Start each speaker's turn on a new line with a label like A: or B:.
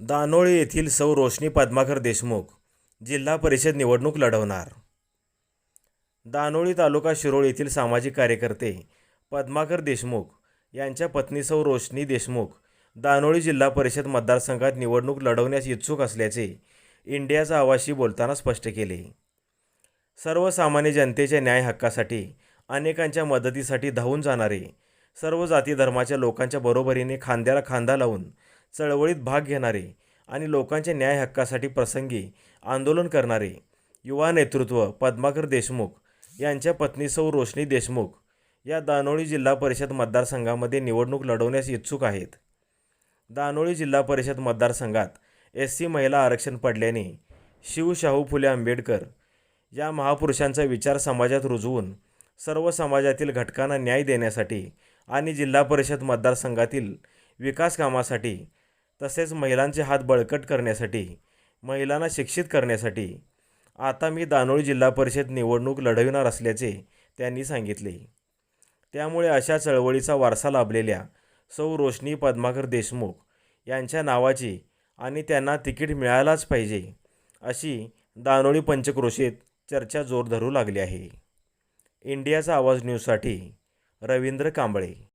A: दानोळी येथील सौ रोशनी पद्माकर देशमुख जिल्हा परिषद निवडणूक लढवणार. दानोळी तालुका शिरोळ येथील सामाजिक कार्यकर्ते पद्माकर देशमुख यांच्या पत्नी सौ रोशनी देशमुख दानोळी जिल्हा परिषद मतदारसंघात निवडणूक लढवण्यास इच्छुक असल्याचे इंडियाचा आवाशी बोलताना स्पष्ट केले. सर्वसामान्य जनतेच्या न्याय हक्कासाठी अनेकांच्या मदतीसाठी धावून जाणारे सर्व जाती धर्माच्या लोकांच्या बरोबरीने खांद्याला खांदा लावून चळवळीत भाग घेणारे आणि लोकांच्या न्याय हक्कासाठी प्रसंगी आंदोलन करणारे युवा नेतृत्व पद्माकर देशमुख यांच्या पत्नी सौ रोशनी देशमुख या दानोळी जिल्हा परिषद मतदारसंघामध्ये निवडणूक लढवण्यास इच्छुक आहेत. दानोळी जिल्हा परिषद मतदारसंघात एस सी महिला आरक्षण पडल्याने शिव शाहू फुले आंबेडकर या महापुरुषांचा विचार समाजात रुजवून सर्व समाजातील घटकांना न्याय देण्यासाठी आणि जिल्हा परिषद मतदारसंघातील विकास कामासाठी तसेच महिलांचे हात बळकट करण्यासाठी महिलांना शिक्षित करण्यासाठी आता मी दानोळी जिल्हा परिषद निवडणूक लढविणार असल्याचे त्यांनी सांगितले. त्यामुळे अशा चळवळीचा वारसा लाभलेल्या सौ रोशनी पद्माकर देशमुख यांच्या नावाची आणि त्यांना तिकीट मिळायलाच पाहिजे अशी दानोळी पंचक्रोशीत चर्चा जोर धरू लागली आहे. इंडियाचा आवाज न्यूजसाठी रवींद्र कांबळे.